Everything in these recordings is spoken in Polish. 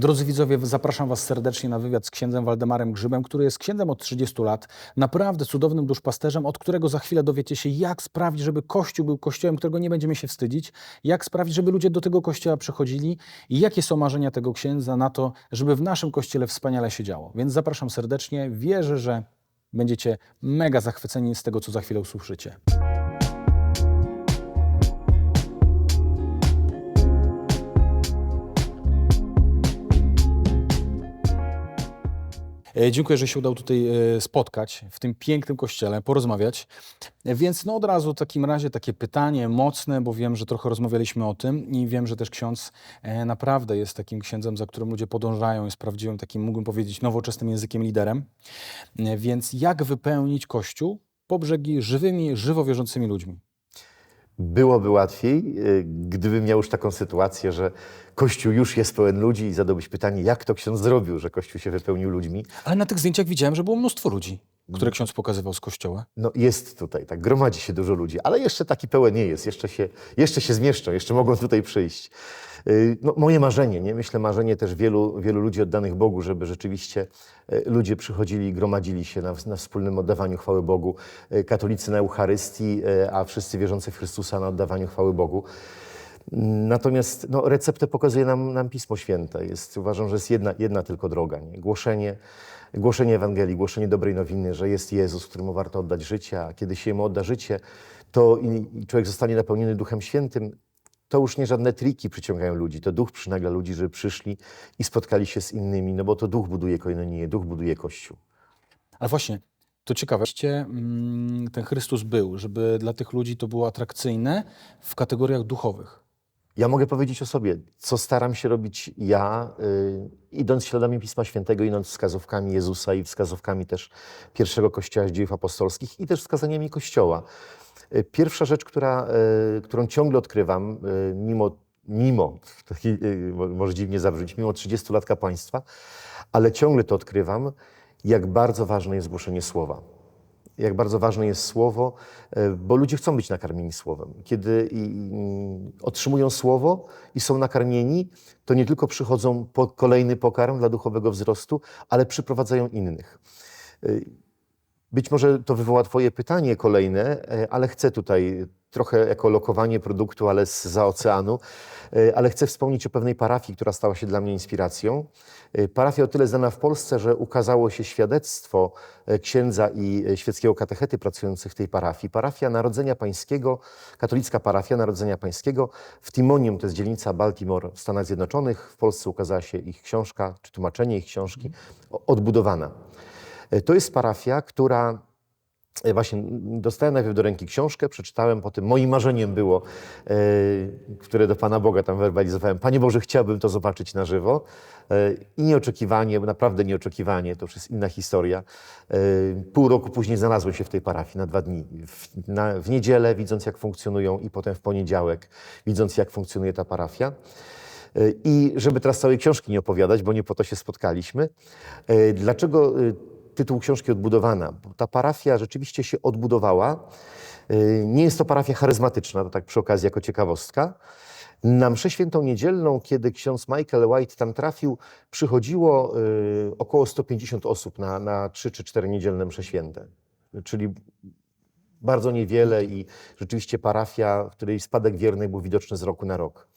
Drodzy widzowie, zapraszam Was serdecznie na wywiad z księdzem Waldemarem Grzybem, który jest księdzem od 30 lat, naprawdę cudownym duszpasterzem, od którego za chwilę dowiecie się, jak sprawić, żeby Kościół był kościołem, którego nie będziemy się wstydzić, jak sprawić, żeby ludzie do tego kościoła przychodzili i jakie są marzenia tego księdza na to, żeby w naszym kościele wspaniale się działo. Więc zapraszam serdecznie, wierzę, że będziecie mega zachwyceni z tego, co za chwilę usłyszycie. Dziękuję, że się udało tutaj e, spotkać w tym pięknym kościele, porozmawiać. E, Więc no od razu w takim razie takie pytanie mocne, bo wiem, że trochę rozmawialiśmy o tym i wiem, że też ksiądz e, naprawdę jest takim księdzem, za którym ludzie podążają, jest prawdziwym takim, mógłbym powiedzieć, nowoczesnym językiem liderem. E, Więc jak wypełnić kościół po brzegi żywymi, żywo wierzącymi ludźmi? Byłoby łatwiej, y, gdybym miał już taką sytuację, że Kościół już jest pełen ludzi i zadałbyś pytanie, jak to ksiądz zrobił, że Kościół się wypełnił ludźmi. Ale na tych zdjęciach widziałem, że było mnóstwo ludzi, które ksiądz pokazywał z kościoła. No jest tutaj, tak, gromadzi się dużo ludzi, ale jeszcze taki pełen nie jest, jeszcze się, jeszcze się zmieszczą, jeszcze mogą tutaj przyjść. Y, No, moje marzenie, nie? myślę marzenie też wielu, wielu ludzi oddanych Bogu, żeby rzeczywiście y, ludzie przychodzili i gromadzili się na, na wspólnym oddawaniu chwały Bogu. Y, Katolicy na Eucharystii, a wszyscy wierzący w Chrystusa na oddawaniu chwały Bogu. Natomiast no, receptę pokazuje nam, nam Pismo Święte. Jest, uważam, że jest jedna, jedna tylko droga. Nie? Głoszenie, głoszenie Ewangelii, głoszenie dobrej nowiny, że jest Jezus, któremu warto oddać życie, a kiedy się Jemu odda życie, to i człowiek zostanie napełniony Duchem Świętym, to już nie żadne triki przyciągają ludzi, to Duch przynagla ludzi, żeby przyszli i spotkali się z innymi, no bo to Duch buduje koinonię, Duch buduje Kościół. Ale właśnie, to ciekawe, mm, ten Chrystus był, żeby dla tych ludzi to było atrakcyjne w kategoriach duchowych. Ja mogę powiedzieć o sobie, co staram się robić ja, y, idąc śladami Pisma Świętego, idąc wskazówkami Jezusa i wskazówkami też pierwszego Kościoła z dziejów apostolskich i też wskazaniami Kościoła. Y, Pierwsza rzecz, która, y, którą ciągle odkrywam, y, mimo, mimo może dziwnie zabrzmieć, mimo 30 lat kapłaństwa, ale ciągle to odkrywam, jak bardzo ważne jest głoszenie słowa jak bardzo ważne jest słowo, bo ludzie chcą być nakarmieni słowem. Kiedy otrzymują słowo i są nakarmieni, to nie tylko przychodzą po kolejny pokarm dla duchowego wzrostu, ale przyprowadzają innych. Być może to wywoła Twoje pytanie kolejne, e, ale chcę tutaj trochę jako lokowanie produktu, ale z za oceanu, e, ale chcę wspomnieć o pewnej parafii, która stała się dla mnie inspiracją. E, Parafia o tyle znana w Polsce, że ukazało się świadectwo księdza i świeckiego katechety pracujących w tej parafii. Parafia Narodzenia Pańskiego, katolicka parafia Narodzenia Pańskiego w Timonium, to jest dzielnica Baltimore w Stanach Zjednoczonych. W Polsce ukazała się ich książka, czy tłumaczenie ich książki, o- odbudowana. E, To jest parafia, która e, właśnie dostałem najpierw do ręki książkę, przeczytałem, potem moim marzeniem było, e, które do Pana Boga tam werbalizowałem, Panie Boże, chciałbym to zobaczyć na żywo. I nieoczekiwanie, naprawdę nieoczekiwanie, to już jest inna historia. Pół roku później znalazłem się w tej parafii na dwa dni. W, na, w niedzielę, widząc jak funkcjonują i potem w poniedziałek, widząc jak funkcjonuje ta parafia. I żeby teraz całej książki nie opowiadać, bo nie po to się spotkaliśmy. Dlaczego tytuł książki Odbudowana? Bo ta parafia rzeczywiście się odbudowała. E, Nie jest to parafia charyzmatyczna, to tak przy okazji jako ciekawostka. Na mszę świętą niedzielną, kiedy ksiądz Michael White tam trafił, przychodziło y, około 150 osób na, na 3 czy 4 niedzielne msze święte. Czyli bardzo niewiele i rzeczywiście parafia, w której spadek wiernych był widoczny z roku na rok.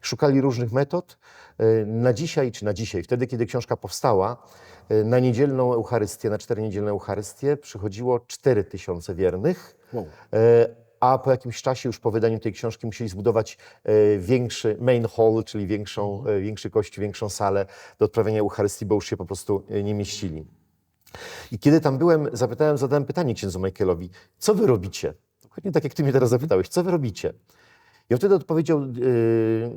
Szukali różnych metod. Y, Na dzisiaj, czy na dzisiaj, wtedy kiedy książka powstała, y, na niedzielną Eucharystię, na cztery niedzielne Eucharystię przychodziło 4 tysiące wiernych. Wow. E, A po jakimś czasie, już po wydaniu tej książki, musieli zbudować e, większy main hall, czyli większą, e, większy kościół, większą salę do odprawiania Eucharystii, bo już się po prostu nie mieścili. I kiedy tam byłem, zapytałem, zadałem pytanie księdzu Michaelowi, co wy robicie? Dokładnie tak, jak ty mnie teraz zapytałeś, co wy robicie? I on wtedy odpowiedział, yy,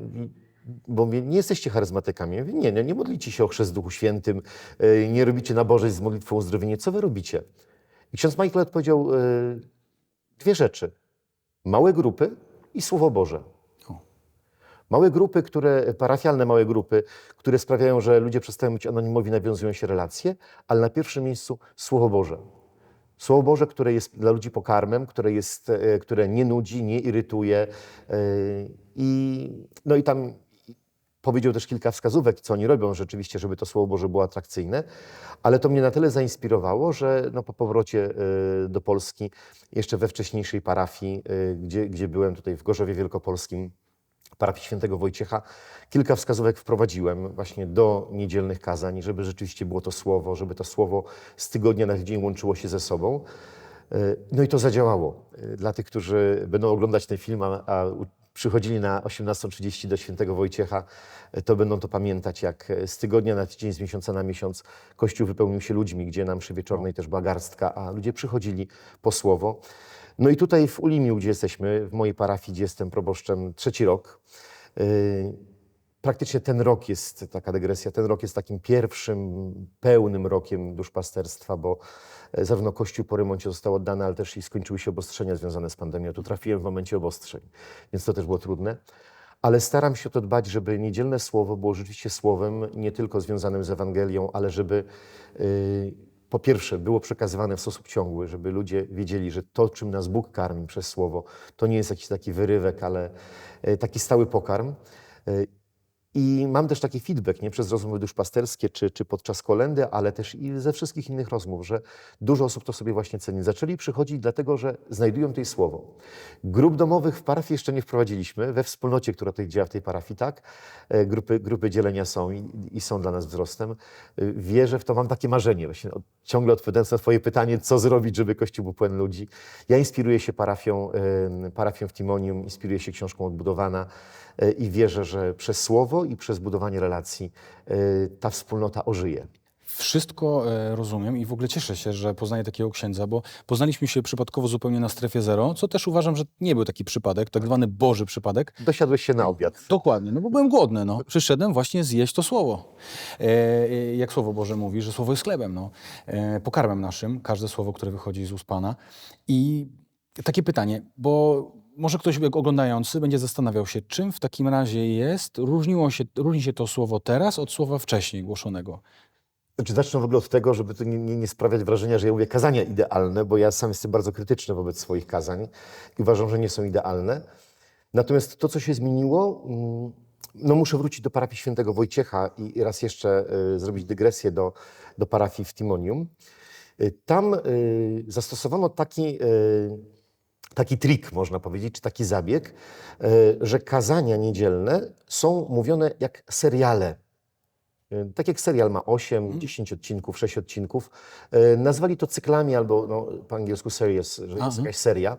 bo mówię, nie jesteście charyzmatykami. Ja mówię, nie, nie, nie modlicie się o chrzest Duchu Świętym, yy, nie robicie nabożeństw z modlitwą o uzdrowienie. Co wy robicie? I ksiądz Michael odpowiedział yy, dwie rzeczy. Małe grupy i Słowo Boże. Małe grupy, które, parafialne małe grupy, które sprawiają, że ludzie przestają być anonimowi, nawiązują się relacje, ale na pierwszym miejscu Słowo Boże. Słowo Boże, które jest dla ludzi pokarmem, które, jest, e, które nie nudzi, nie irytuje. I, no i tam powiedział też kilka wskazówek, co oni robią rzeczywiście, żeby to Słowo Boże było atrakcyjne, ale to mnie na tyle zainspirowało, że no, po powrocie y, do Polski, jeszcze we wcześniejszej parafii, y, gdzie, gdzie byłem tutaj w Gorzowie Wielkopolskim, parafii świętego Wojciecha, kilka wskazówek wprowadziłem właśnie do niedzielnych kazań, żeby rzeczywiście było to słowo, żeby to słowo z tygodnia na tydzień łączyło się ze sobą. Y, No i to zadziałało. Dla tych, którzy będą oglądać ten film, a, przychodzili na 18.30 do świętego Wojciecha, to będą to pamiętać, jak y, z tygodnia na tydzień, z miesiąca na miesiąc Kościół wypełnił się ludźmi, gdzie na mszy wieczornej też była garstka, a ludzie przychodzili po słowo. No i tutaj w Ulimiu, gdzie jesteśmy, w mojej parafii, gdzie jestem proboszczem trzeci rok, y, praktycznie ten rok jest, taka dygresja, ten rok jest takim pierwszym pełnym rokiem duszpasterstwa, bo e, zarówno Kościół po remoncie został oddany, ale też i skończyły się obostrzenia związane z pandemią. Tu trafiłem w momencie obostrzeń, więc to też było trudne. Ale staram się to dbać, żeby niedzielne słowo było rzeczywiście słowem nie tylko związanym z Ewangelią, ale żeby y, po pierwsze było przekazywane w sposób ciągły, żeby ludzie wiedzieli, że to, czym nas Bóg karmi przez słowo, to nie jest jakiś taki wyrywek, ale y, taki stały pokarm. I mam też taki feedback, nie przez rozmowy duszpasterskie czy, czy podczas kolendy, ale też i ze wszystkich innych rozmów, że dużo osób to sobie właśnie ceni. Zaczęli przychodzić dlatego, że znajdują tutaj słowo. Grup domowych w parafii jeszcze nie wprowadziliśmy, we wspólnocie, która tutaj działa w tej parafii, tak. E, Grupy, grupy dzielenia są i, i są dla nas wzrostem. E, Wierzę w to, mam takie marzenie, właśnie ciągle odpowiadając na Twoje pytanie, co zrobić, żeby Kościół był pełen ludzi. Ja inspiruję się parafią, parafią w Timonium, inspiruję się książką Odbudowana e, i wierzę, że przez słowo i przez budowanie relacji e, ta wspólnota ożyje. Wszystko e, rozumiem i w ogóle cieszę się, że poznaję takiego księdza, bo poznaliśmy się przypadkowo zupełnie na strefie zero, co też uważam, że nie był taki przypadek, tak zwany Boży przypadek. Dosiadłeś się na obiad. Dokładnie, no bo byłem głodny, no. Przyszedłem właśnie zjeść to słowo. E, e, jak Słowo Boże mówi, że Słowo jest chlebem, no. E, pokarmem naszym, każde słowo, które wychodzi z ust Pana. I takie pytanie, bo może ktoś oglądający będzie zastanawiał się, czym w takim razie jest, różniło się, różni się to słowo teraz od słowa wcześniej głoszonego. Znaczy, zacznę w ogóle od tego, żeby to nie, nie, nie sprawiać wrażenia, że ja mówię kazania idealne, bo ja sam jestem bardzo krytyczny wobec swoich kazań i uważam, że nie są idealne. Natomiast to, co się zmieniło, mm, no muszę wrócić do parafii świętego Wojciecha i raz jeszcze y, zrobić dygresję do, do parafii w Timonium. Y, Tam y, zastosowano taki, taki trik, można powiedzieć, czy taki zabieg, y, że kazania niedzielne są mówione jak seriale. Y, Tak jak serial ma 8, 10 odcinków, 6 odcinków, y, nazwali to cyklami albo no, po angielsku series, że jest Aha. jakaś seria.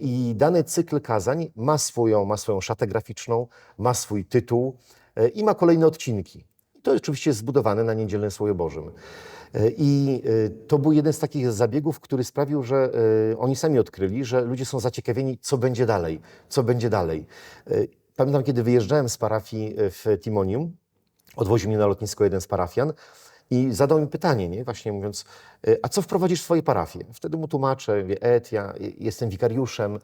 I dany cykl kazań ma swoją, ma swoją szatę graficzną, ma swój tytuł i ma kolejne odcinki. To oczywiście jest zbudowane na niedzielnym Słowie Bożym. Y, I y, to był jeden z takich zabiegów, który sprawił, że y, oni sami odkryli, że ludzie są zaciekawieni, co będzie dalej, co będzie dalej. Pamiętam, kiedy wyjeżdżałem z parafii w Timonium, odwoził mnie na lotnisko jeden z parafian i zadał mi pytanie, nie? właśnie mówiąc, a co wprowadzisz w swoje parafie? Wtedy mu tłumaczę, mówię, et, ja jestem wikariuszem,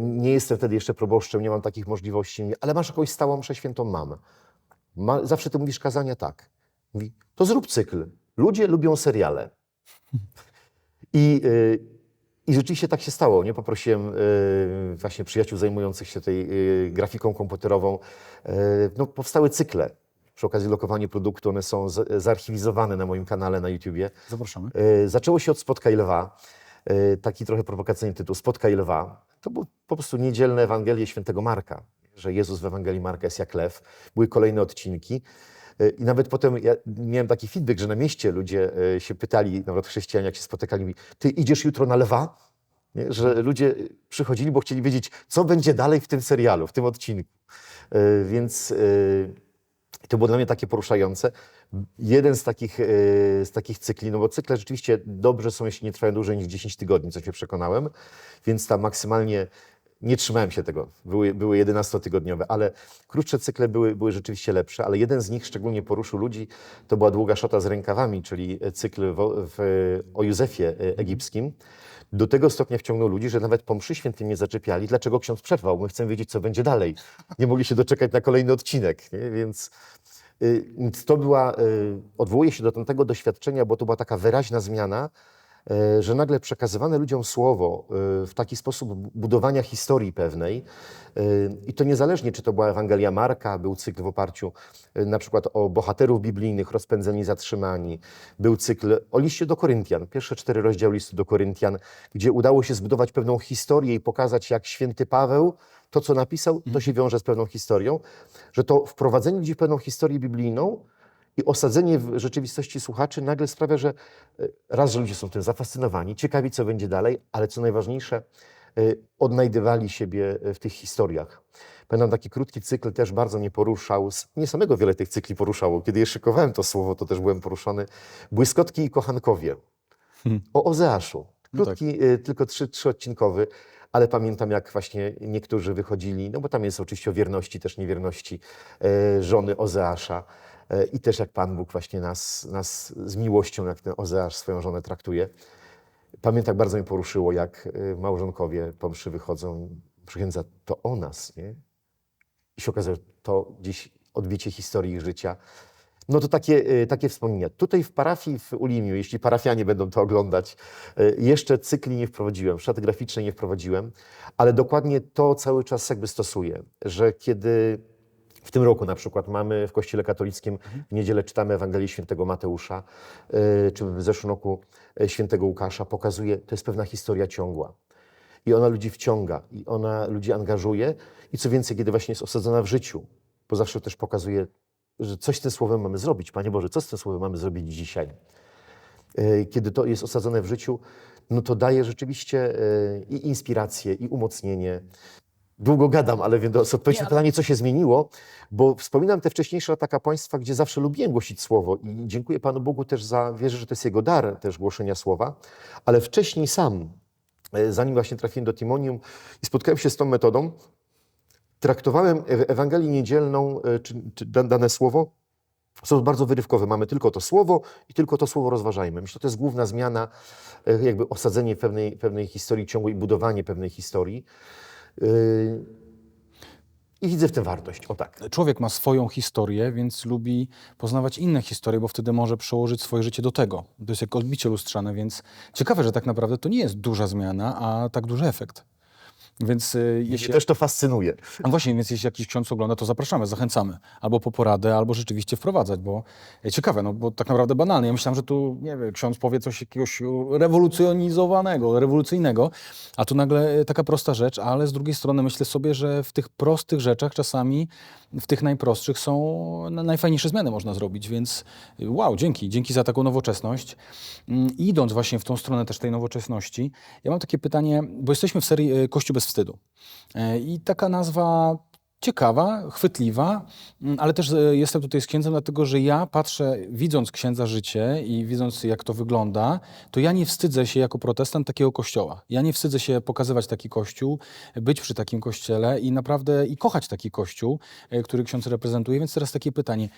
nie jestem wtedy jeszcze proboszczem, nie mam takich możliwości, ale masz jakąś stałą mszę świętą? Mam. Ma, zawsze ty mówisz kazania? Tak. Mówi, to zrób cykl. Ludzie lubią seriale. I, y, I rzeczywiście tak się stało. Nie poprosiłem y, właśnie przyjaciół zajmujących się tej y, grafiką komputerową. Y, no, powstały cykle. Przy okazji lokowania produktu one są z, zarchiwizowane na moim kanale na YouTubie. Zapraszamy. Y, Zaczęło się od Spotkaj Lwa. Y, Taki trochę prowokacyjny tytuł. Spotkaj Lwa. To był po prostu niedzielne Ewangelie świętego Marka, że Jezus w Ewangelii Marka jest jak lew. Były kolejne odcinki. Y, I nawet potem ja miałem taki feedback, że na mieście ludzie y, się pytali, nawet chrześcijanie, jak się spotykali, mówi, ty idziesz jutro na lwa? Nie? Że ludzie przychodzili, bo chcieli wiedzieć, co będzie dalej w tym serialu, w tym odcinku. Y, Więc to było dla mnie takie poruszające. Jeden z takich, z takich cykli, no bo cykle rzeczywiście dobrze są, jeśli nie trwają dłużej niż 10 tygodni, co się przekonałem, więc tam maksymalnie nie trzymałem się tego. Były, były 11-tygodniowe, ale krótsze cykle były, były rzeczywiście lepsze, ale jeden z nich szczególnie poruszył ludzi, to była długa szota z rękawami, czyli cykl w, w, o Józefie y, egipskim. Do tego stopnia wciągnął ludzi, że nawet po mszy świętym nie zaczepiali, dlaczego ksiądz przerwał. My chcemy wiedzieć, co będzie dalej. Nie mogli się doczekać na kolejny odcinek, nie? więc y, to była, y, odwołuję się do tamtego doświadczenia, bo to była taka wyraźna zmiana, e, że nagle przekazywane ludziom słowo e, w taki sposób budowania historii pewnej, e, i to niezależnie, czy to była Ewangelia Marka, był cykl w oparciu e, na przykład o bohaterów biblijnych, rozpędzeni, zatrzymani, był cykl o liście do Koryntian, pierwsze cztery rozdziały listu do Koryntian, gdzie udało się zbudować pewną historię i pokazać, jak święty Paweł to, co napisał, to się wiąże z pewną historią, że to wprowadzenie ludzi w pewną historię biblijną i osadzenie w rzeczywistości słuchaczy nagle sprawia, że e, raz, że ludzie są tym zafascynowani, ciekawi, co będzie dalej, ale co najważniejsze, e, odnajdywali siebie w tych historiach. Pamiętam taki krótki cykl, też bardzo mnie poruszał. Nie samego wiele tych cykli poruszało. Kiedy je szykowałem to słowo, to też byłem poruszony. Błyskotki i kochankowie. O Ozeaszu. No tak. Krótki, y, tylko trzy, trzyodcinkowy, ale pamiętam, jak właśnie niektórzy wychodzili, no bo tam jest oczywiście o wierności, też niewierności e, żony Ozeasza. E, I też jak Pan Bóg właśnie nas, nas z miłością, jak ten Ozeasz swoją żonę traktuje. Pamiętam, bardzo mnie poruszyło, jak y, małżonkowie po mszy wychodzą, przychędza to o nas, nie? I się okazuje, że to gdzieś odbicie historii ich życia. No to takie, y, takie wspomnienia. Tutaj w parafii w Ulimiu, jeśli parafianie będą to oglądać, jeszcze cykli nie wprowadziłem, szaty graficznej nie wprowadziłem, ale dokładnie to cały czas jakby stosuję, że kiedy w tym roku na przykład mamy w Kościele katolickim w niedzielę czytamy Ewangelię Świętego Mateusza, y, czy w zeszłym roku y, Świętego Łukasza, pokazuje, to jest pewna historia ciągła. I ona ludzi wciąga, i ona ludzi angażuje. I co więcej, kiedy właśnie jest osadzona w życiu, bo zawsze też pokazuje, że coś z tym słowem mamy zrobić. Panie Boże, co z tym słowem mamy zrobić dzisiaj? E, Kiedy to jest osadzone w życiu, no to daje rzeczywiście i inspirację, i umocnienie. Długo gadam, ale wiem, do odpowiedzi na pytanie, co się zmieniło, bo wspominam te wcześniejsze lata kapłaństwa, gdzie zawsze lubiłem głosić słowo i dziękuję Panu Bogu też za, wierzę, że to jest Jego dar też głoszenia słowa, ale wcześniej sam, e, zanim właśnie trafiłem do Timonium i spotkałem się z tą metodą, traktowałem Ew- Ewangelię Niedzielną, e, czy, czy da- dane słowo, w sposób bardzo wyrywkowy. Mamy tylko to słowo i tylko to słowo rozważajmy. Myślę, że to jest główna zmiana, e, jakby osadzenie pewnej, pewnej historii ciągłej, budowanie pewnej historii. Yy, I widzę w tym wartość. O tak. Człowiek ma swoją historię, więc lubi poznawać inne historie, bo wtedy może przełożyć swoje życie do tego. To jest jak odbicie lustrzane, więc ciekawe, że tak naprawdę to nie jest duża zmiana, a tak duży efekt. Więc y, Jeśli jeśli... też to fascynuje. A właśnie, więc jeśli jakiś ksiądz ogląda, to zapraszamy, zachęcamy. Albo po poradę, albo rzeczywiście wprowadzać, bo e, ciekawe, no bo tak naprawdę banalne. Ja myślałem, że tu, nie wiem, ksiądz powie coś jakiegoś rewolucjonizowanego, rewolucyjnego, a tu nagle e, taka prosta rzecz, ale z drugiej strony myślę sobie, że w tych prostych rzeczach czasami, w tych najprostszych są na- najfajniejsze zmiany można zrobić, więc y, wow, dzięki, dzięki za taką nowoczesność. Mm, Idąc właśnie w tą stronę też tej nowoczesności, ja mam takie pytanie, bo jesteśmy w serii e, Kościół bez wstydu. E, I taka nazwa ciekawa, chwytliwa, mm, ale też e, jestem tutaj z księdzem, dlatego że ja patrzę, widząc księdza życie i widząc jak to wygląda, to ja nie wstydzę się jako protestant takiego kościoła. Ja nie wstydzę się pokazywać taki kościół, być przy takim kościele i naprawdę i kochać taki kościół, e, który ksiądz reprezentuje. Więc teraz takie pytanie.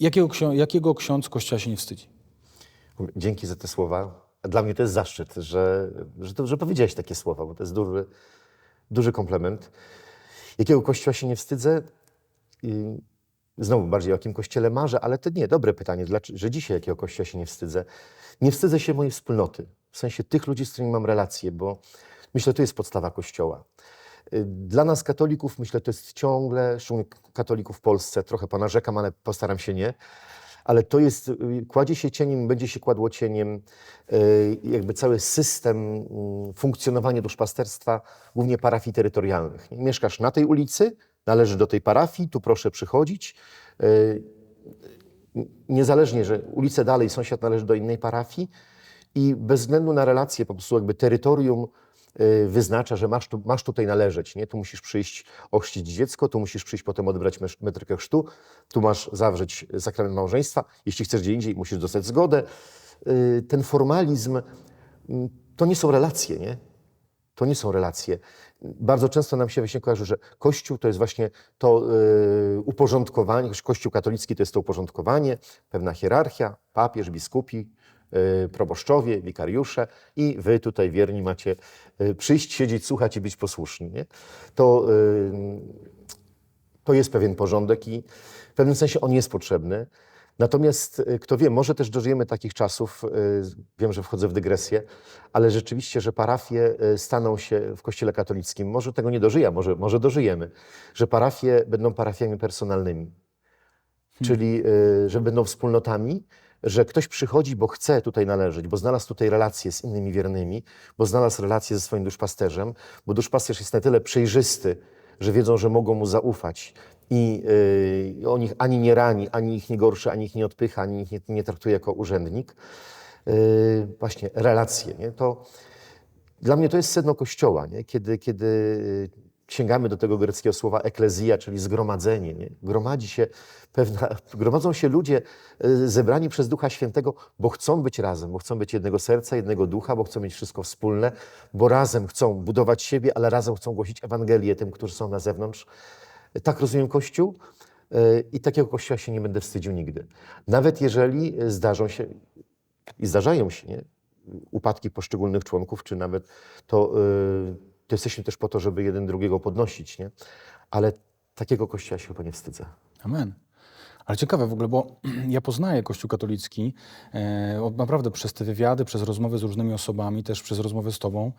Jakiego, jakiego ksiądz kościoła się nie wstydzi? Dzięki za te słowa. Dla mnie to jest zaszczyt, że, że, to, że powiedziałeś takie słowa, bo to jest duży, duży komplement. Jakiego kościoła się nie wstydzę? Znowu bardziej o jakim kościele marzę, ale to nie, dobre pytanie, że dzisiaj jakiego kościoła się nie wstydzę. Nie wstydzę się mojej wspólnoty, w sensie tych ludzi, z którymi mam relacje, bo myślę, że to jest podstawa kościoła. Y, Dla nas katolików, myślę, to jest ciągle, szczególnie katolików w Polsce, trochę ponarzekam, ale postaram się nie, ale to jest, y, kładzie się cieniem, będzie się kładło cieniem y, jakby cały system mm, funkcjonowania duszpasterstwa, głównie parafii terytorialnych. Mieszkasz na tej ulicy, należy do tej parafii, tu proszę przychodzić. Y, Niezależnie, że ulicę dalej sąsiad należy do innej parafii i bez względu na relacje, po prostu jakby terytorium wyznacza, że masz, tu, masz tutaj należeć. Nie? Tu musisz przyjść ochrzcić dziecko, tu musisz przyjść potem odebrać metrykę chrztu, tu masz zawrzeć sakrament małżeństwa. Jeśli chcesz gdzie indziej, musisz dostać zgodę. Y, Ten formalizm mm, to nie są relacje, nie? To nie są relacje. Bardzo często nam się właśnie kojarzy, że Kościół to jest właśnie to y, uporządkowanie, Kościół katolicki to jest to uporządkowanie, pewna hierarchia, papież, biskupi, y, proboszczowie, wikariusze i wy tutaj wierni macie y, przyjść, siedzieć, słuchać i być posłuszni. Nie? To, y, to jest pewien porządek i w pewnym sensie on jest potrzebny, Natomiast y, kto wie, może też dożyjemy takich czasów, y, wiem, że wchodzę w dygresję, ale rzeczywiście, że parafie y, staną się w Kościele katolickim, może tego nie dożyję, może, może dożyjemy, że parafie będą parafiami personalnymi, czyli y, że będą wspólnotami, że ktoś przychodzi, bo chce tutaj należeć, bo znalazł tutaj relacje z innymi wiernymi, bo znalazł relacje ze swoim duszpasterzem, bo duszpasterz jest na tyle przejrzysty, że wiedzą, że mogą mu zaufać i y, on ani nie rani, ani ich nie gorszy, ani ich nie odpycha, ani ich nie, nie traktuje jako urzędnik. Y, właśnie relacje, nie? To dla mnie to jest sedno Kościoła, nie? Kiedy, kiedy y, sięgamy do tego greckiego słowa eklezja, czyli zgromadzenie. Nie? Gromadzi się pewna, gromadzą się ludzie y, zebrani przez Ducha Świętego, bo chcą być razem, bo chcą być jednego serca, jednego ducha, bo chcą mieć wszystko wspólne, bo razem chcą budować siebie, ale razem chcą głosić Ewangelię tym, którzy są na zewnątrz. Tak rozumiem Kościół y, i takiego Kościoła się nie będę wstydził nigdy. Nawet jeżeli zdarzą się, i zdarzają się, nie? upadki poszczególnych członków, czy nawet to, y, to jesteśmy też po to, żeby jeden drugiego podnosić, nie? Ale takiego kościoła się chyba nie wstydzę. Amen. Ale ciekawe w ogóle, bo ja poznaję Kościół katolicki e, naprawdę przez te wywiady, przez rozmowy z różnymi osobami, też przez rozmowy z Tobą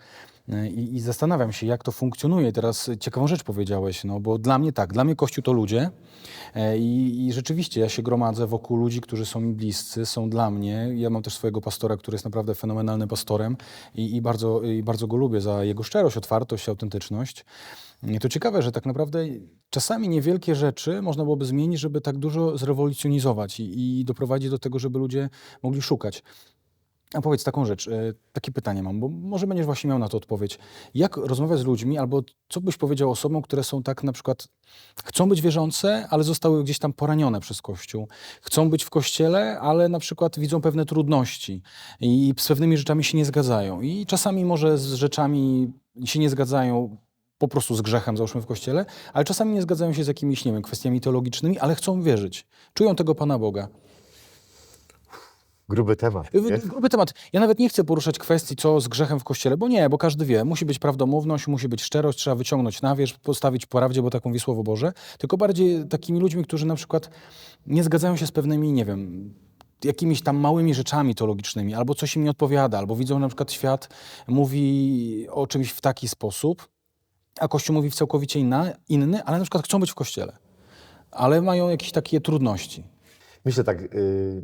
e, i, zastanawiam się, jak to funkcjonuje. Teraz ciekawą rzecz powiedziałeś, no bo dla mnie tak, dla mnie Kościół to ludzie e, i, i rzeczywiście ja się gromadzę wokół ludzi, którzy są mi bliscy, są dla mnie. Ja mam też swojego pastora, który jest naprawdę fenomenalnym pastorem i, i, bardzo, i bardzo go lubię za jego szczerość, otwartość, autentyczność. To ciekawe, że tak naprawdę czasami niewielkie rzeczy można byłoby zmienić, żeby tak dużo zrewolucjonizować i, i doprowadzić do tego, żeby ludzie mogli szukać. A powiedz taką rzecz, e, takie pytanie mam, bo może będziesz właśnie miał na to odpowiedź. Jak rozmawiać z ludźmi, albo co byś powiedział osobom, które są tak na przykład, chcą być wierzące, ale zostały gdzieś tam poranione przez Kościół. Chcą być w Kościele, ale na przykład widzą pewne trudności i z pewnymi rzeczami się nie zgadzają. I czasami może z rzeczami się nie zgadzają po prostu z grzechem, załóżmy w Kościele, ale czasami nie zgadzają się z jakimiś, nie wiem, kwestiami teologicznymi, ale chcą wierzyć. Czują tego Pana Boga. Gruby temat. Nie? Gruby temat. Ja nawet nie chcę poruszać kwestii, co z grzechem w kościele, bo nie, bo każdy wie, musi być prawdomówność, musi być szczerość, trzeba wyciągnąć na wierzch, postawić po prawdzie, bo tak mówi Słowo Boże. Tylko bardziej takimi ludźmi, którzy na przykład nie zgadzają się z pewnymi, nie wiem, jakimiś tam małymi rzeczami teologicznymi, albo coś im nie odpowiada, albo widzą na przykład świat mówi o czymś w taki sposób, a Kościół mówi w całkowicie inna, inny, ale na przykład chcą być w kościele, ale mają jakieś takie trudności. Myślę tak, y,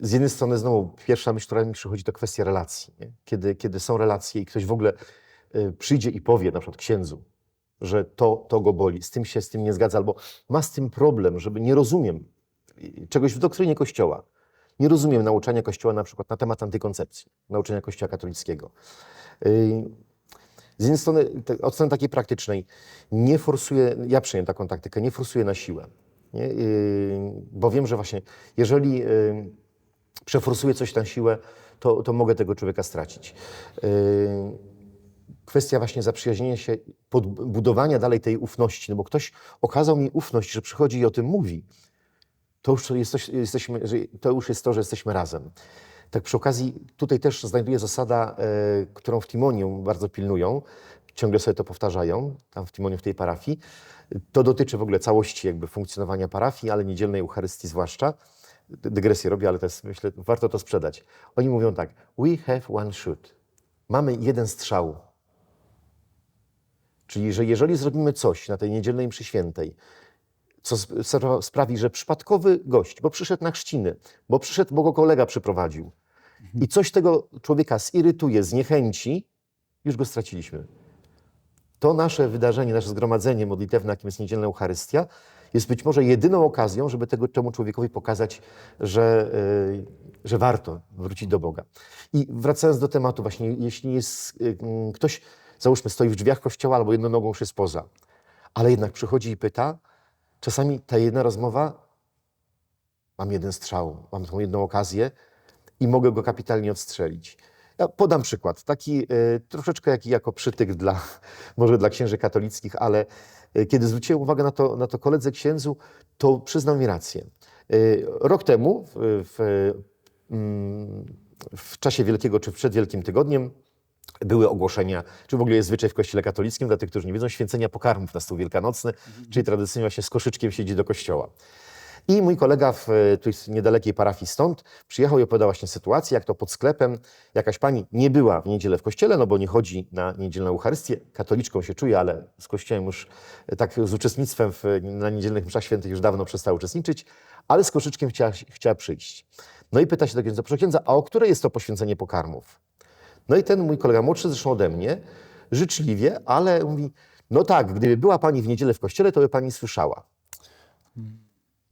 z jednej strony znowu pierwsza myśl, która mi przychodzi, to kwestia relacji. Nie? Kiedy, kiedy są relacje i ktoś w ogóle y, przyjdzie i powie, na przykład księdzu, że to, to go boli, z tym się z tym nie zgadza, albo ma z tym problem, żeby nie rozumiem y, czegoś w doktrynie Kościoła. Nie rozumiem nauczania Kościoła na przykład na temat antykoncepcji, nauczania Kościoła katolickiego. Z jednej strony, te- od strony takiej praktycznej, nie forsuję, ja przyjąłem taką taktykę, nie forsuję na siłę. Nie? Yy, Bo wiem, że właśnie, jeżeli yy, przeforsuję coś na siłę, to, to mogę tego człowieka stracić. Yy, Kwestia właśnie zaprzyjaźnienia się, podbudowania dalej tej ufności, no bo ktoś okazał mi ufność, że przychodzi i o tym mówi, to już jesteśmy, to, już jest to, że jesteśmy razem. Tak przy okazji, tutaj też znajduje zasada, e, którą w Timonium bardzo pilnują, ciągle sobie to powtarzają, tam w Timoniu, w tej parafii. To dotyczy w ogóle całości jakby funkcjonowania parafii, ale niedzielnej Eucharystii zwłaszcza. Dy- Dygresję robię, ale to jest, myślę, warto to sprzedać. Oni mówią tak, we have one shoot. Mamy jeden strzał. Czyli, że jeżeli zrobimy coś na tej niedzielnej mszy świętej, co sp- spra- sprawi, że przypadkowy gość, bo przyszedł na chrzciny, bo przyszedł, bo go kolega przyprowadził i coś tego człowieka zirytuje, zniechęci, już go straciliśmy. To nasze wydarzenie, nasze zgromadzenie modlitewne, jakim jest niedzielna Eucharystia, jest być może jedyną okazją, żeby tego temu człowiekowi pokazać, że, y, że warto wrócić do Boga. I wracając do tematu, właśnie, jeśli jest mm, ktoś, załóżmy, stoi w drzwiach kościoła albo jedną nogą już jest poza, ale jednak przychodzi i pyta, czasami ta jedna rozmowa, mam jeden strzał, mam tą jedną okazję i mogę go kapitalnie odstrzelić. Ja podam przykład, taki y, troszeczkę jak, jako przytyk dla, może dla księży katolickich, ale y, kiedy zwróciłem uwagę na to, na to koledze księdzu, to przyznał mi rację. Y, rok temu, w, mm, w czasie Wielkiego czy przed Wielkim Tygodniem, były ogłoszenia, czy w ogóle jest zwyczaj w Kościele katolickim, dla tych, którzy nie wiedzą, święcenia pokarmów na stół wielkanocny, czyli tradycyjnie właśnie z koszyczkiem siedzi do kościoła. I mój kolega w e, z niedalekiej parafii stąd przyjechał i opowiadał właśnie sytuację, jak to pod sklepem jakaś pani nie była w niedzielę w kościele, no bo nie chodzi na niedzielną Eucharystię. Katoliczką się czuje, ale z kościołem już e, tak z uczestnictwem w, na niedzielnych mszach świętych już dawno przestała uczestniczyć, ale z koszyczkiem chciała, chciała przyjść. No i pyta się do księdza, proszę księdza, a o które jest to poświęcenie pokarmów? No i ten mój kolega młodszy, zresztą ode mnie, życzliwie, ale mówi, no tak, gdyby była pani w niedzielę w kościele, to by pani słyszała.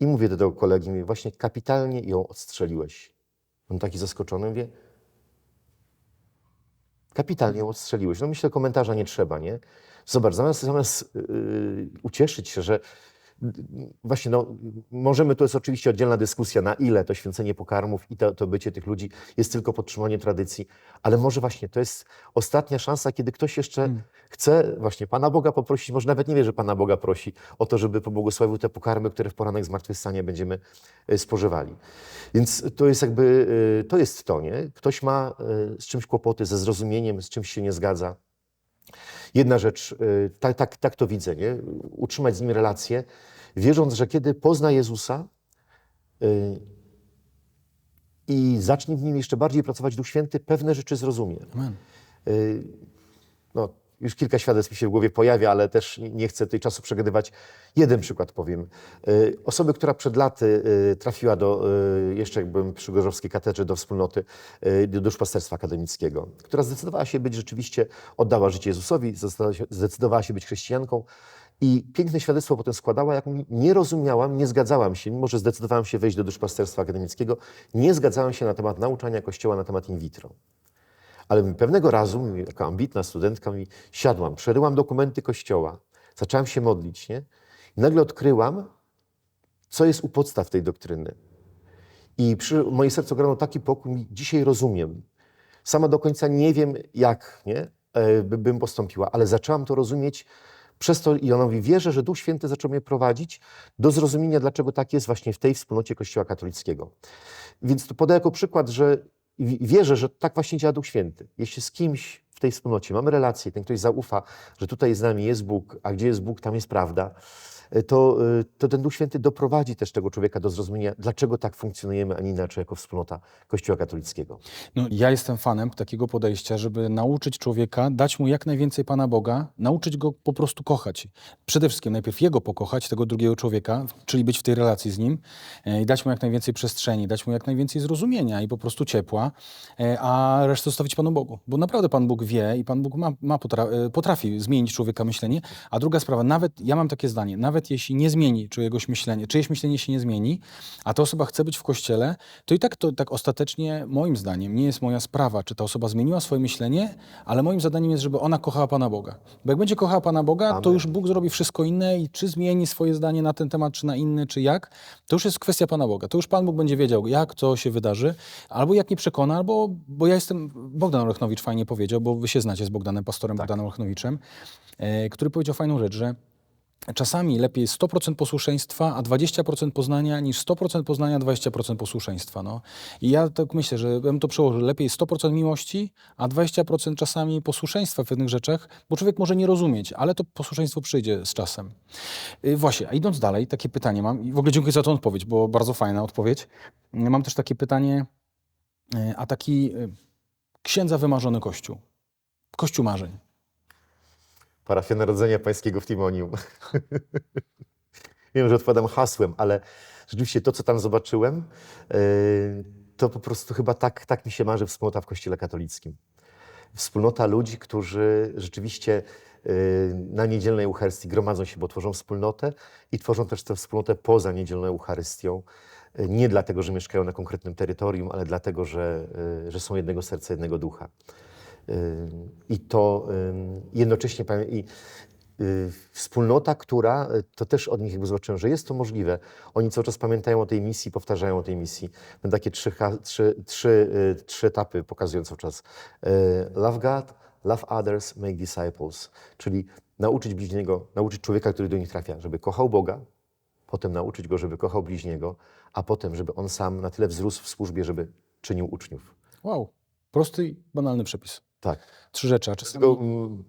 I mówię do tego kolegi, mówię, właśnie kapitalnie ją odstrzeliłeś. On taki zaskoczony, mówię, kapitalnie ją odstrzeliłeś. No myślę, komentarza nie trzeba, nie? Zobacz, zamiast, zamiast yy, ucieszyć się, że właśnie, no, możemy, to jest oczywiście oddzielna dyskusja, na ile to święcenie pokarmów i to, to bycie tych ludzi jest tylko podtrzymaniem tradycji, ale może właśnie to jest ostatnia szansa, kiedy ktoś jeszcze chce właśnie Pana Boga poprosić, może nawet nie wie, że Pana Boga prosi o to, żeby pobłogosławił te pokarmy, które w poranek zmartwychwstania będziemy e, spożywali. Więc to jest jakby, e, to jest to, nie? Ktoś ma e, z czymś kłopoty, ze zrozumieniem, z czymś się nie zgadza. Jedna rzecz, tak, tak, tak to widzę, nie? utrzymać z nim relacje, wierząc, że kiedy pozna Jezusa y, i zacznie w nim jeszcze bardziej pracować Duch Święty, pewne rzeczy zrozumie. Amen. Y, No, już kilka świadectw mi się w głowie pojawia, ale też nie chcę tej czasu przegadywać. Jeden przykład powiem. Y, Osoby, która przed laty y, trafiła do, y, jeszcze jak byłem przy Gorzowskiej Katedrze, do wspólnoty, do duszpasterstwa akademickiego, która zdecydowała się być rzeczywiście, oddała życie Jezusowi, zdecydowała się, być chrześcijanką i piękne świadectwo potem składała, jak nie rozumiałam, nie zgadzałam się, mimo że zdecydowałam się wejść do duszpasterstwa akademickiego, nie zgadzałam się na temat nauczania Kościoła na temat in vitro. Ale pewnego razu, jako ambitna studentka, mi siadłam, przeryłam dokumenty kościoła, zaczęłam się modlić, nie? I nagle odkryłam, co jest u podstaw tej doktryny. I przy moje serce grano taki pokój, dzisiaj rozumiem. Sama do końca nie wiem, jak nie, e, by, bym postąpiła, ale zaczęłam to rozumieć przez to i ona mówi, wierzę, że Duch Święty zaczął mnie prowadzić do zrozumienia, dlaczego tak jest właśnie w tej wspólnocie Kościoła katolickiego. Więc to podaję jako przykład, że wi- wierzę, że tak właśnie działa Duch Święty. Jeśli z kimś w tej wspólnocie mamy relację, ten ktoś zaufa, że tutaj z nami jest Bóg, a gdzie jest Bóg, tam jest prawda, to, y, to ten Duch Święty doprowadzi też tego człowieka do zrozumienia, dlaczego tak funkcjonujemy, a nie inaczej jako wspólnota Kościoła katolickiego. No, ja jestem fanem takiego podejścia, żeby nauczyć człowieka, dać mu jak najwięcej Pana Boga, nauczyć go po prostu kochać. Przede wszystkim najpierw jego pokochać, tego drugiego człowieka, czyli być w tej relacji z nim e, i dać mu jak najwięcej przestrzeni, dać mu jak najwięcej zrozumienia i po prostu ciepła, e, a resztę zostawić Panu Bogu. Bo naprawdę Pan Bóg wie i Pan Bóg ma, ma potra e, potrafi zmienić człowieka myślenie. A druga sprawa, nawet, ja mam takie zdanie, nawet jeśli nie zmieni czyjegoś myślenia, czyjeś myślenie się nie zmieni, a ta osoba chce być w kościele, to i tak to tak ostatecznie, moim zdaniem, nie jest moja sprawa, czy ta osoba zmieniła swoje myślenie, ale moim zadaniem jest, żeby ona kochała Pana Boga. Bo jak będzie kochała Pana Boga, to Amen. już Bóg zrobi wszystko inne i czy zmieni swoje zdanie na ten temat, czy na inny, czy jak, to już jest kwestia Pana Boga. To już Pan Bóg będzie wiedział, jak to się wydarzy, albo jak nie przekona, albo, bo ja jestem, Bogdan Orechnowicz fajnie powiedział, bo wy się znacie z Bogdanem, pastorem Bogdanem Orechnowicz,em e, który powiedział fajną rzecz, że Czasami lepiej 100% posłuszeństwa, a 20% poznania, niż 100% poznania, 20% posłuszeństwa. No. I ja tak myślę, że bym to przełożył. Lepiej 100% miłości, a 20% czasami posłuszeństwa w pewnych rzeczach, bo człowiek może nie rozumieć, ale to posłuszeństwo przyjdzie z czasem. Y, Właśnie, a idąc dalej, takie pytanie mam. I w ogóle dziękuję za tą odpowiedź, bo bardzo fajna odpowiedź. Y, Mam też takie pytanie, y, a taki y, księdza wymarzony kościół. Kościół marzeń. Parafia Narodzenia Pańskiego w Timonium. Wiem, że odpowiadam hasłem, ale rzeczywiście to, co tam zobaczyłem, yy, to po prostu chyba tak, tak mi się marzy wspólnota w Kościele katolickim. Wspólnota ludzi, którzy rzeczywiście yy, na niedzielnej Eucharystii gromadzą się, bo tworzą wspólnotę i tworzą też tę wspólnotę poza niedzielną Eucharystią. Nie dlatego, że mieszkają na konkretnym terytorium, ale dlatego, że, yy, że są jednego serca, jednego ducha. I to jednocześnie i yy, wspólnota, która, yy, to też od nich jakby zobaczyłem, że jest to możliwe. Oni cały czas pamiętają o tej misji, powtarzają o tej misji. Będą takie trzy, trzy, trzy, yy, trzy etapy pokazują cały czas. Love God, love others, make disciples. Czyli nauczyć bliźniego, nauczyć człowieka, który do nich trafia, żeby kochał Boga, potem nauczyć go, żeby kochał bliźniego, a potem, żeby on sam na tyle wzrósł w służbie, żeby czynił uczniów. Wow. Prosty i banalny przepis. Tak. Trzy rzeczy, a czasami... Mm,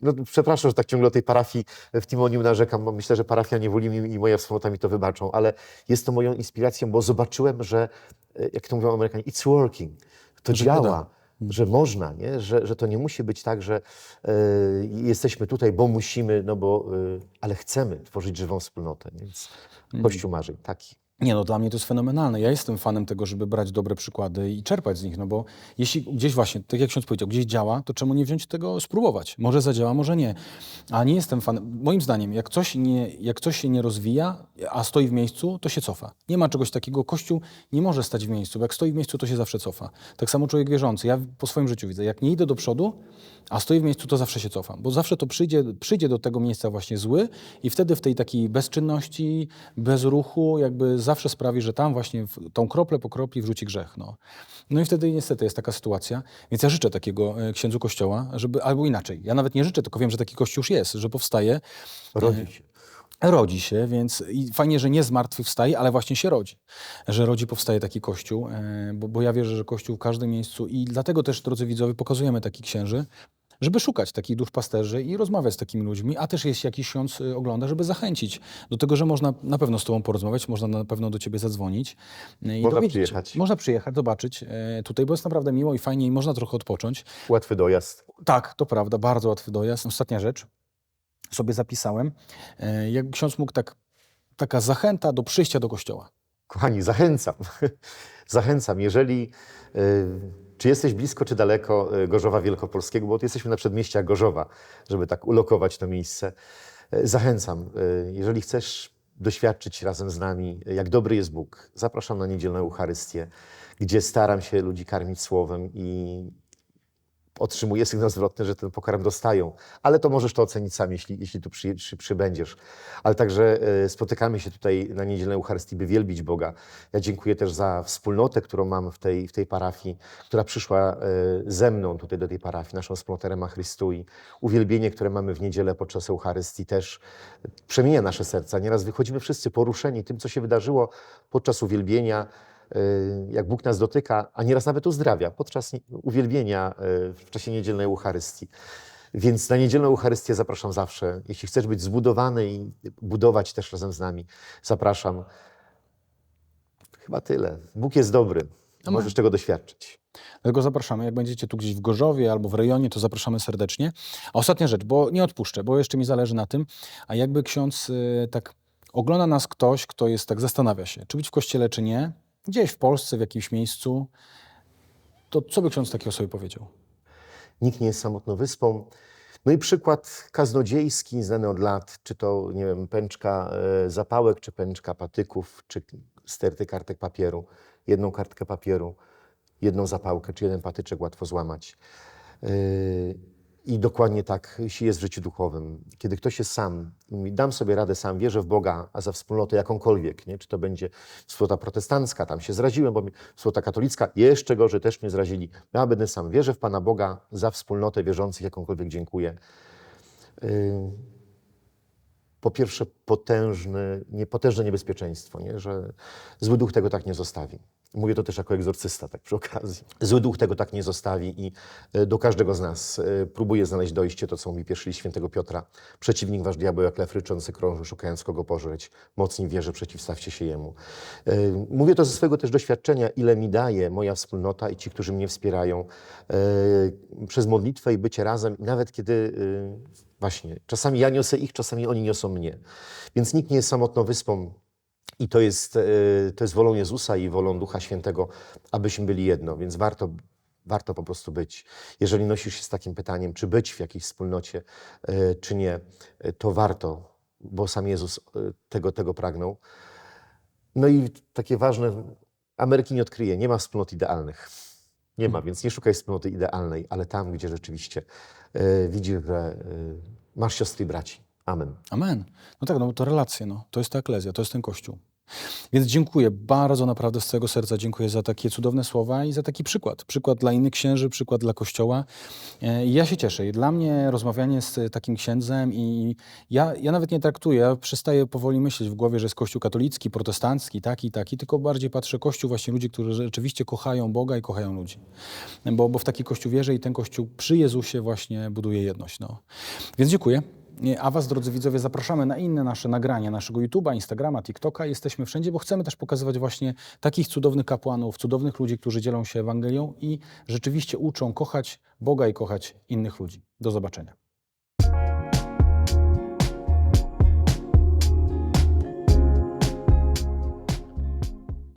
no, przepraszam, że tak ciągle o tej parafii w Timonium narzekam, bo myślę, że parafianie Woli i moja wspólnota mi to wybaczą, ale jest to moją inspiracją, bo zobaczyłem, że, e, jak to mówią Amerykanie, it's working. To Że działa, da. że można, nie? Że, że to nie musi być tak, że e, jesteśmy tutaj, bo musimy, no bo, e, ale chcemy tworzyć żywą wspólnotę. Więc Kościół marzeń, taki. Nie no, dla mnie to jest fenomenalne. Ja jestem fanem tego, żeby brać dobre przykłady i czerpać z nich, no bo jeśli gdzieś właśnie, tak jak ksiądz powiedział, gdzieś działa, to czemu nie wziąć tego, spróbować? Może zadziała, może nie. A nie jestem fanem, moim zdaniem, jak coś, nie, jak coś się nie rozwija, a stoi w miejscu, to się cofa. Nie ma czegoś takiego, Kościół nie może stać w miejscu, bo jak stoi w miejscu, to się zawsze cofa. Tak samo człowiek wierzący, ja po swoim życiu widzę, jak nie idę do przodu, a stoi w miejscu, to zawsze się cofam, bo zawsze to przyjdzie, przyjdzie do tego miejsca właśnie zły i wtedy w tej takiej bezczynności, bez ruchu, jakby zawsze sprawi, że tam właśnie tą kroplę po kropli wrzuci grzech. No. no i wtedy niestety jest taka sytuacja, więc ja życzę takiego e, księdzu kościoła, żeby, albo inaczej, ja nawet nie życzę, tylko wiem, że taki kościół już jest, że powstaje, Rodzi się. rodzi się, więc i fajnie, że nie zmartwychwstaje, ale właśnie się rodzi. Że rodzi, powstaje taki kościół, e, bo, bo ja wierzę, że kościół w każdym miejscu i dlatego też, drodzy widzowie, pokazujemy takich księży, żeby szukać takich duszpasterzy i rozmawiać z takimi ludźmi, a też jeśli jakiś ksiądz y, ogląda, żeby zachęcić do tego, że można na pewno z tobą porozmawiać, można na pewno do ciebie zadzwonić. y, I Można dowiedzieć przyjechać. Można przyjechać, zobaczyć e, tutaj, bo jest naprawdę miło i fajnie i można trochę odpocząć. Łatwy dojazd. Tak, to prawda, bardzo łatwy dojazd. Ostatnia rzecz, sobie zapisałem. Jak ksiądz mógł tak, taka zachęta do przyjścia do kościoła. Kochani, zachęcam. zachęcam. Jeżeli, y, czy jesteś blisko, czy daleko y, Gorzowa Wielkopolskiego, bo jesteśmy na przedmieściach Gorzowa, żeby tak ulokować to miejsce. Y, Zachęcam. Y, Jeżeli chcesz doświadczyć razem z nami, jak dobry jest Bóg, zapraszam na niedzielną Eucharystię, gdzie staram się ludzi karmić słowem i otrzymuję sygnał zwrotny, że ten pokarm dostają. Ale to możesz to ocenić sam, jeśli, jeśli tu przy, przy, przybędziesz. Ale także e, spotykamy się tutaj na niedzielę Eucharystii, by wielbić Boga. Ja dziękuję też za wspólnotę, którą mam w tej, w tej parafii, która przyszła e, ze mną tutaj do tej parafii, naszą wspólnotę Rema Chrystui. Uwielbienie, które mamy w niedzielę podczas Eucharystii też przemienia nasze serca. Nieraz wychodzimy wszyscy poruszeni tym, co się wydarzyło podczas uwielbienia, jak Bóg nas dotyka, a nieraz nawet uzdrawia podczas uwielbienia y, w czasie niedzielnej Eucharystii. Więc na niedzielną Eucharystię zapraszam zawsze. Jeśli chcesz być zbudowany i budować też razem z nami, zapraszam. Chyba tyle. Bóg jest dobry. Możesz tego doświadczyć. Dlatego zapraszamy, jak będziecie tu gdzieś w Gorzowie albo w rejonie, to zapraszamy serdecznie. A ostatnia rzecz, bo nie odpuszczę, bo jeszcze mi zależy na tym, a jakby ksiądz y, tak ogląda nas ktoś, kto jest tak, zastanawia się, czy być w kościele, czy nie, gdzieś w Polsce, w jakimś miejscu, to co by ksiądz takiego sobie powiedział? Nikt nie jest samotną wyspą. No i przykład kaznodziejski, znany od lat, czy to, nie wiem, pęczka e, zapałek, czy pęczka patyków, czy sterty kartek papieru. Jedną kartkę papieru, jedną zapałkę, czy jeden patyczek łatwo złamać. E, I dokładnie tak się jest w życiu duchowym. Kiedy ktoś jest sam, i dam sobie radę sam, wierzę w Boga, a za wspólnotę jakąkolwiek, nie? czy to będzie wspólnota protestancka, tam się zraziłem, bo wspólnota katolicka, jeszcze gorzej też mnie zrazili. Ja będę sam, wierzę w Pana Boga, za wspólnotę wierzących jakąkolwiek dziękuję. Yy, Po pierwsze potężny, nie, potężne niebezpieczeństwo, nie? że zły duch tego tak nie zostawi. Mówię to też jako egzorcysta, tak przy okazji. Zły duch tego tak nie zostawi i e, do każdego z nas e, próbuje znaleźć dojście, to co mówi pierwszy list świętego Piotra. Przeciwnik wasz diabeł jak lew ryczący krąży, szukając kogo pożreć. Mocniej wierzy, przeciwstawcie się jemu. E, Mówię to ze swojego też doświadczenia, ile mi daje moja wspólnota i ci, którzy mnie wspierają przez modlitwę i bycie razem, nawet kiedy właśnie czasami ja niosę ich, czasami oni niosą mnie. Więc nikt nie jest samotną wyspą. I to jest, e, to jest wolą Jezusa i wolą Ducha Świętego, abyśmy byli jedno, więc warto, warto po prostu być. Jeżeli nosisz się z takim pytaniem, czy być w jakiejś wspólnocie, e, czy nie, e, to warto, bo sam Jezus tego, tego pragnął. No i takie ważne, Ameryki nie odkryje, nie ma wspólnot idealnych. Nie ma, więc nie szukaj wspólnoty idealnej, ale tam, gdzie rzeczywiście widzisz, że masz siostry i braci. Amen. Amen. No tak, no bo to relacje, no. to jest ta eklezja, to jest ten kościół. Więc dziękuję bardzo naprawdę z całego serca. Dziękuję za takie cudowne słowa i za taki przykład. Przykład dla innych księży, przykład dla Kościoła. E, I ja się cieszę. I dla mnie rozmawianie z takim księdzem i ja, ja nawet nie traktuję, ja przestaję powoli myśleć w głowie, że jest Kościół katolicki, protestancki, taki, taki, tylko bardziej patrzę Kościół właśnie ludzi, którzy rzeczywiście kochają Boga i kochają ludzi. Bo, bo w taki Kościół wierzę i ten Kościół przy Jezusie właśnie buduje jedność. No. Więc dziękuję. A Was, drodzy widzowie, zapraszamy na inne nasze nagrania naszego YouTube'a, Instagrama, TikToka. Jesteśmy wszędzie, bo chcemy też pokazywać właśnie takich cudownych kapłanów, cudownych ludzi, którzy dzielą się Ewangelią i rzeczywiście uczą kochać Boga i kochać innych ludzi. Do zobaczenia.